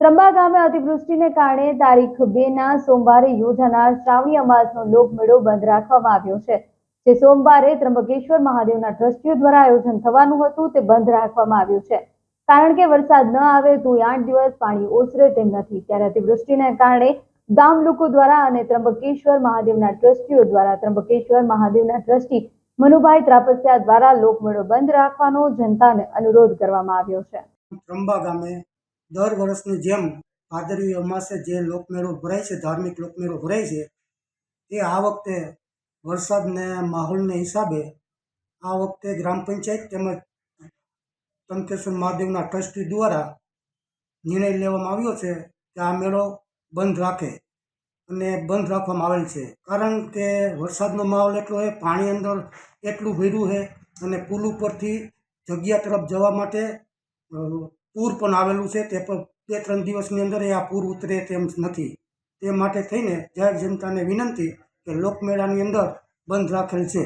ત્રંબા ગામે અતિવૃષ્ટિને કારણે તારીખ બે ના સોમવારે યોજાનાર શ્રાવણી અમાસનો લોકમેળો બંધ રાખવામાં આવ્યો છે. જે સોમવારે ત્રંબકેશ્વર મહાદેવના ટ્રસ્ટીઓ દ્વારા આયોજન થવાનું હતું, તે બંધ રાખવામાં આવ્યું છે. કારણ કે વરસાદ ન આવે તો આઠ દિવસ પાણી ઓસરે તેમ નથી. ત્યારે અતિવૃષ્ટિને કારણે ગામ લોકો દ્વારા અને ત્રંબકેશ્વર મહાદેવના ટ્રસ્ટીઓ દ્વારા ત્રંબકેશ્વર મહાદેવના ટ્રસ્ટી મનુભાઈ ત્રાપસિયા દ્વારા લોકમેળો બંધ રાખવાનો જનતાને અનુરોધ કરવામાં આવ્યો છે. ત્રંબા ગામે દર વર્ષની જેમ ભાદરવી અમાસે જે લોકમેળો ભરાય છે, ધાર્મિક લોકમેળો ભરાય છે એ આ વખતે વરસાદને, માહોલને હિસાબે આ વખતે ગ્રામ પંચાયત તેમજ તંકેશ્વર મહાદેવના ટ્રસ્ટી દ્વારા નિર્ણય લેવામાં આવ્યો છે કે આ મેળો બંધ રાખે અને બંધ રાખવામાં આવેલ છે. કારણ કે વરસાદનો માહોલ એટલો છે, પાણી અંદર એટલું ભર્યું છે અને પુલ ઉપરથી જગ્યા તરફ જવા માટે પૂર પણ આવેલું છે, તે પણ બે ત્રણ દિવસની અંદર એ આ પૂર ઉતરે તેમ નથી. તે માટે થઈને જાહેર જનતાને વિનંતી કે લોકમેળાની અંદર બંધ રાખેલ છે.